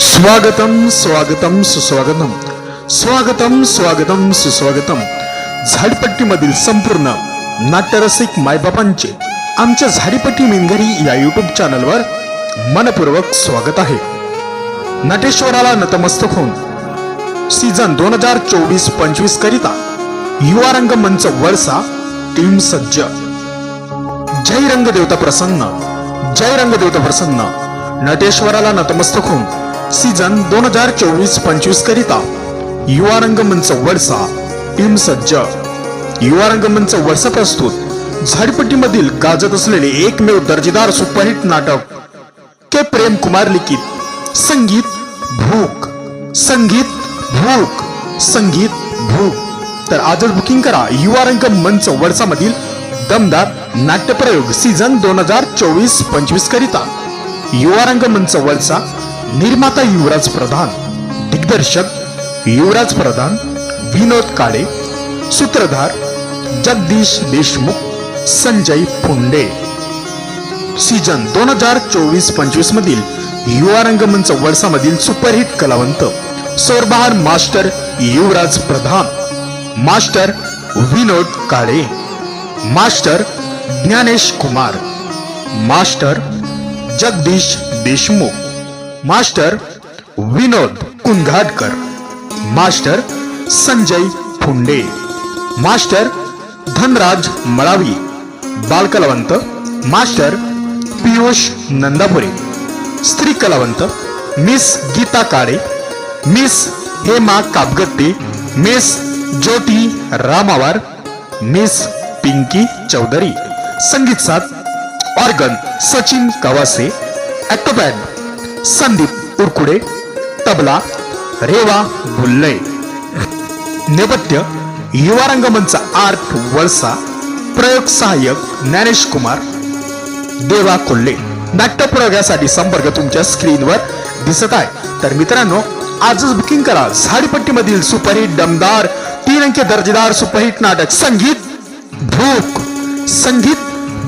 स्वागतम स्वागतम सुस्वागतम. स्वागतम स्वागतम सुस्वागतम. झाडपट्टीमधील संपूर्ण नाट्यरसिक मायबापांचे आमच्या झाडीपट्टी मिनघरी या युट्यूब चॅनलवर मनपूर्वक स्वागत आहे. नटेश्वराला नतमस्तक होऊन सीझन दोन हजार चोवीस पंचवीस करिता युवा रंगमंच वळसा टीम सज्ज. जय रंग देवता प्रसन्न जय रंग देवता प्रसन्न. नटेश्वराला नतमस्तक होऊन सीझन दोन हजार चोवीस पंचवीस करिता युवा रंगमंच वळसा टीम सज्ज. युवा रंगमंच वळसा प्रस्तुत. झाडपट्टीमधील गाजत असलेले एकमेव दर्जेदार सुपरहिट नाटक. के. प्रेम कुमार लिखित. संगीत भूक. संगीत भूक. संगीत भूक. तर आजच बुकिंग करा युवा रंगमंच मंच मधील दमदार नाट्यप्रयोग सीझन दोन हजार चोवीस पंचवीस करिता. युवा रंगमंच मंच निर्माता युवराज प्रधान दिग्दर्शक युवराज प्रधान विनोद काळे सूत्रधार जगदीश देशमुख संजय पुंडे सीजन दोन हजार चोवीस पंचवीस मधील युवा रंगमंच वळसा मधील सुपरहिट कलावंत सोरबहार master Yuvraj Pradhan master Vinod Kale master Gyanesh Kumar master Jagdish Deshmukh master Vinod Kunghatkar master Sanjay Phunde. Master Dhanraj Malavi बालकलावंत master Piyush Nandapure. स्त्री कलावंत miss Geeta Kale. Miss Hema Kapgatte. Miss Jyoti Ramawar. Miss Pinki Chaudhari. संगीत साथ organ Sachin Kawase. Octopad Sandeep Urkude tabla Reva Bullay नेपथ्य युवा Rangmanch art वळसा प्रयोग सहाय्यक ज्ञानेश कुमार. देवा कोल्हे नाट्यप्रयोगासाठी संपर्क तुमच्या स्क्रीनवर दिसत आहे. तर मित्रांनो आजच बुकिंग करा. झाडीपट्टीमधील सुपरहिट दमदार तीन अंकी दर्जेदार सुपरहिट नाटक संगीत भूक. संगीत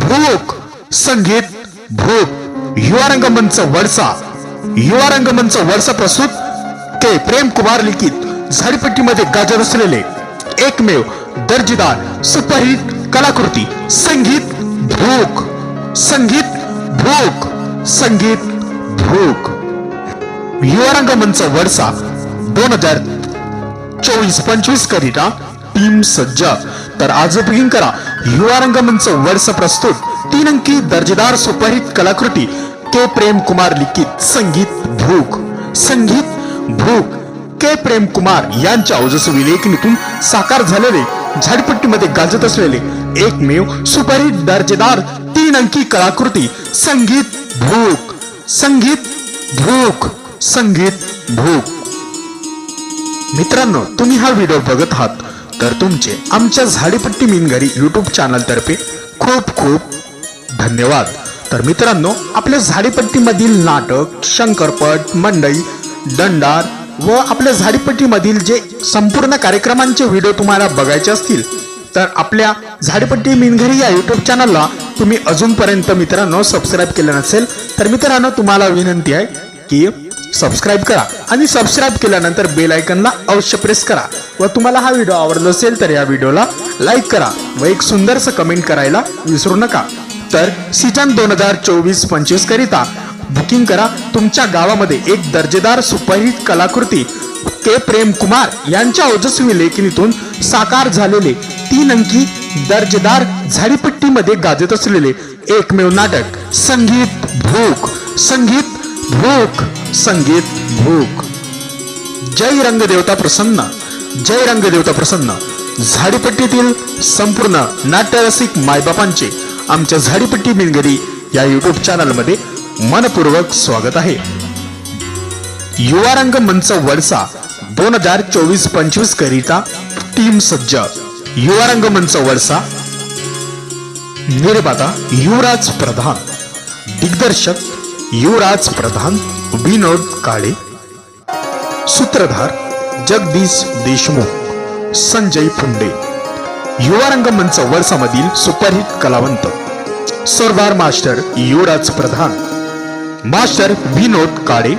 भूक. संगीत भूक. युवा रंगमंच वडसा युवा रंगमंच वर्ष प्रस्तुत के. प्रेम कुमार लिखित झाडीपट्टीमध्ये गाजर असलेले एकमेव दर्जेदार सुपरहिट कलाकृती संगीत भूक संगीत भूक संगीत भूक. युवा रंगमंच वर्षा दोन हजार चोवीस पंचवीस करिता टीम सज्ज. तर आज बुकिंग करा. युवा रंगमंच वर्ष प्रस्तुत तीन अंकी दर्जेदार सुपरहिट कलाकृती के प्रेम कुमार लिखित संगीत भूक संगीत भूक. के प्रेम कुमार यांच्या ओजस्वी विलेखनीतून साकार झालेले झाडपट्टीमध्ये गाजत असलेले एकमेव सुपरहिट दर्जेदार तीन अंकी कलाकृती संगीत भूक संगीत भूक संगीत भूक. मित्रांनो तुम्ही हा व्हिडिओ बघत आहात तर तुमचे आमच्या झाडीपट्टी मिनगरी यूट्यूब चॅनल तर्फे खूप खूप धन्यवाद. तर मित्रांनो आपल्या झाडीपट्टीमधील नाटक शंकरपट मंडई दंडार व आपल्या झाडीपट्टीमधील जे संपूर्ण कार्यक्रमांचे व्हिडिओ तुम्हाला बघायचे असतील तर आपल्या झाडीपट्टी मिनघरी या युट्यूब चॅनलला तुम्ही अजूनपर्यंत मित्रांनो सबस्क्राईब केलं नसेल तर मित्रांनो तुम्हाला विनंती आहे की सबस्क्राईब करा आणि सबस्क्राईब केल्यानंतर बेल आयकनला अवश्य प्रेस करा व तुम्हाला हा व्हिडिओ आवडला असेल तर या व्हिडिओला लाईक करा व एक सुंदरसं कमेंट करायला विसरू नका. तर सीजन दोन हजार चोवीस पंचवीस करिता. बुकिंग करा तुमच्या गावामध्ये एक दर्जेदार सुपरहिट कलाकृती. के. प्रेम कुमार यांच्या ओजस्वी लेखनीतून साकार झालेले तीन अंकी दर्जेदार झाडीपट्टीमध्ये गाजत असलेले एकमेव नाटक संगीत भूक संगीत भूक संगीत भूक. जय रंगदेवता प्रसन्न जय रंगदेवता प्रसन्न. झाडीपट्टीतील संपूर्ण नाट्यरसिक मायबापांचे आमच्या झाडीपट्टी मिनगरी या युट्यूब चॅनलमध्ये मनपूर्वक स्वागत आहे. युवा रंग मंच वडसा दोन हजार चोवीस पंचवीस करिता टीम सज्ज. युवा रंग मंच वडसा. निर्माता युवराज प्रधान. दिग्दर्शक युवराज प्रधान विनोद काळे. सूत्रधार जगदीश देशमुख संजय फुंडे. युवा रंगमंच वर्षामधील सुपरहिट कलावंत सरदार master Yuvraj Pradhan master Vinod Kale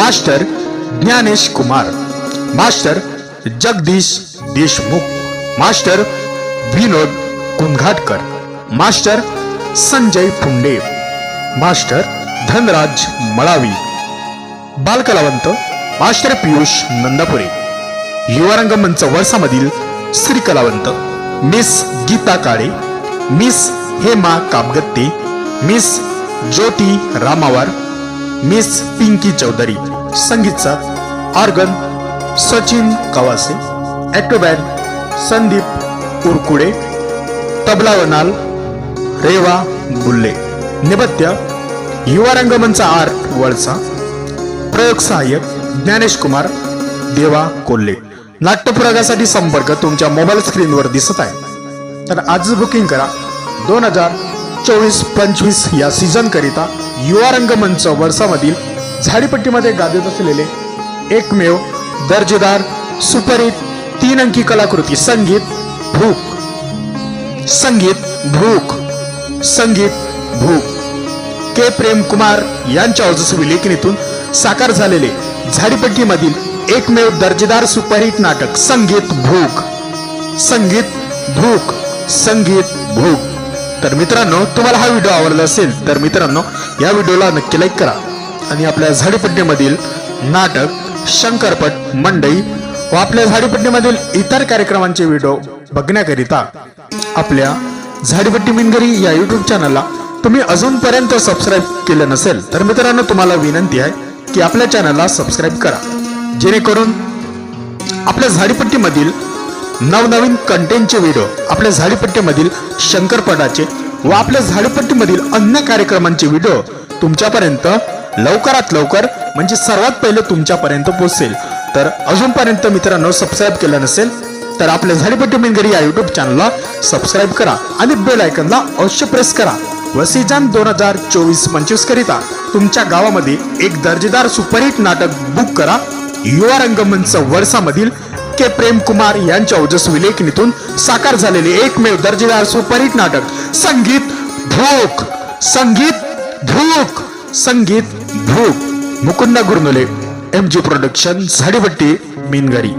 master Gyanesh Kumar master Jagdish Deshmukh master Vinod Kunghatkar master Sanjay Phunde master Dhanraj Malavi बालकलावंत master Piyush Nandapure Yuva Rangmanch वर्षामधील श्री कलावंत miss Geeta Kale miss Hema Kapgatte miss Jyoti Ramawar miss Pinki Chaudhari संगीतचा organ Sachin Kawase ॲटोबॅन संदीप उरकुडे तबला वनाल रेवा बुल्ले निबत्य Yuva Rangmanch art वळसा प्रयोग सहाय्यक ज्ञानेश कुमार देवा कोल्हे. नाट्यप्रयोगासाठी संपर्क तुमच्या मोबाईल स्क्रीनवर दिसत आहे. तर आज बुकिंग करा. दोन हजार चोवीस पंचवीस या सीझन करिता युवा रंगमंच वर्षामधील झाडीपट्टीमध्ये गाजत असलेले एकमेव दर्जेदार सुपरित तीन अंकी कलाकृती संगीत भूक. संगीत भूक. संगीत भूक. के प्रेम कुमार यांच्या ओजस्वी लेखणीतून साकार झालेले झाडीपट्टीमधील एकमेव दर्जेदार सुपरहिट नाटक संगीत भूक. संगीत भूक संगीत भूक. तर मित्रांनो तुम्हाला हा व्हिडिओ आवडला असेल तर मित्रांनो या व्हिडिओला नक्की लाईक करा. आणि आपल्या झाडीपट्टीमधील नाटक शंकरपट मंडई व आपल्या झाडीपट्टीमधील इतर कार्यक्रमांचे व्हिडिओ बघण्याकरिता आपल्या झाडीपट्टी मिनगरी या यूट्यूब चॅनलला तुम्ही अजूनपर्यंत सबस्क्राईब केलं नसेल तर मित्रांनो तुम्हाला विनंती आहे की आपल्या चॅनलला सबस्क्राईब करा. जेणेकरून आपल्या झाडीपट्टीमधील नवनवीन कंटेंटचे व्हिडिओ आपल्या झाडीपट्टीमधील शंकरपटाचे व आपल्या झाडीपट्टीमधील अन्य कार्यक्रमांचे व्हिडिओ तुमच्यापर्यंत लवकरात लवकर म्हणजे सर्वात पहिले तुमच्यापर्यंत पोहोचेल. तर अजूनपर्यंत मित्रांनो सबस्क्राईब केलं नसेल तर आपल्या झाडीपट्टी मिनगरी या युट्यूब चॅनलला सबस्क्राईब करा आणि बेल आयकनला अवश्य प्रेस करा. व सीझन दोन हजार चोवीस पंचवीस करिता तुमच्या गावामध्ये एक दर्जेदार सुपरहिट नाटक बुक करा. युवा रंगमंच वर्षामधील के. प्रेम कुमार यांच्या ओजस्वी लेखणीतून साकार झालेले एकमेव दर्जेदार सुपरहिट नाटक संगीत भूक संगीत भूक संगीत भूक. Mukunda Gurnule M G production Zadipatti मीनगरी